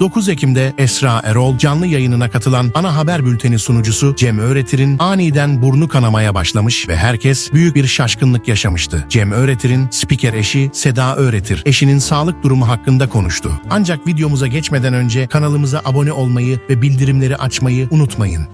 9 Ekim'de Esra Erol canlı yayınına katılan ana haber bülteni sunucusu Cem Öğretir'in aniden burnu kanamaya başlamış ve herkes büyük bir şaşkınlık yaşamıştı. Cem Öğretir'in spiker eşi Seda Öğretir eşinin sağlık durumu hakkında konuştu. Ancak videomuza geçmeden önce kanalımıza abone olmayı ve bildirimleri açmayı unutmayın.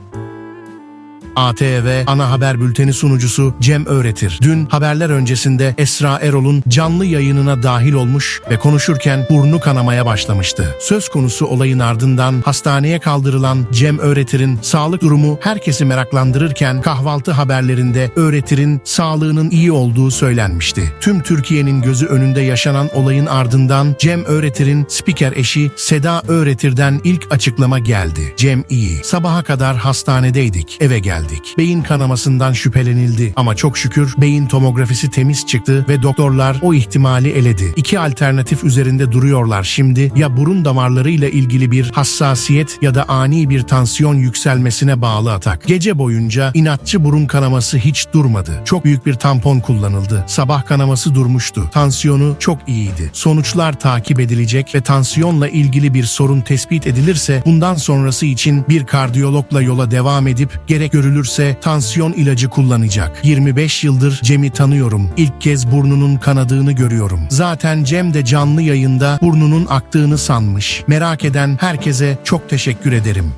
ATV ana haber bülteni sunucusu Cem Öğretir dün haberler öncesinde Esra Erol'un canlı yayınına dahil olmuş ve konuşurken burnu kanamaya başlamıştı. Söz konusu olayın ardından hastaneye kaldırılan Cem Öğretir'in sağlık durumu herkesi meraklandırırken kahvaltı haberlerinde Öğretir'in sağlığının iyi olduğu söylenmişti. Tüm Türkiye'nin gözü önünde yaşanan olayın ardından Cem Öğretir'in spiker eşi Seda Öğretir'den ilk açıklama geldi. Cem iyi. Sabaha kadar hastanedeydik. Eve geldik. Beyin kanamasından şüphelenildi ama çok şükür beyin tomografisi temiz çıktı ve doktorlar o ihtimali eledi. İki alternatif üzerinde duruyorlar şimdi. Ya burun damarlarıyla ilgili bir hassasiyet ya da ani bir tansiyon yükselmesine bağlı atak. Gece boyunca inatçı burun kanaması hiç durmadı. Çok büyük bir tampon kullanıldı. Sabah kanaması durmuştu. Tansiyonu çok iyiydi. Sonuçlar takip edilecek ve tansiyonla ilgili bir sorun tespit edilirse bundan sonrası için bir kardiyologla yola devam edip gerek görülürse tansiyon ilacı kullanacak. 25 yıldır Cem'i tanıyorum. İlk kez burnunun kanadığını görüyorum. Zaten Cem de canlı yayında burnunun aktığını sanmış. Merak eden herkese çok teşekkür ederim.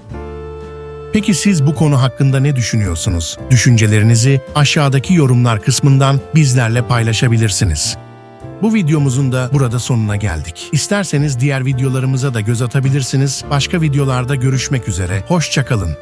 Peki siz bu konu hakkında ne düşünüyorsunuz? Düşüncelerinizi aşağıdaki yorumlar kısmından bizlerle paylaşabilirsiniz. Bu videomuzun da burada sonuna geldik. İsterseniz diğer videolarımıza da göz atabilirsiniz. Başka videolarda görüşmek üzere. Hoşçakalın.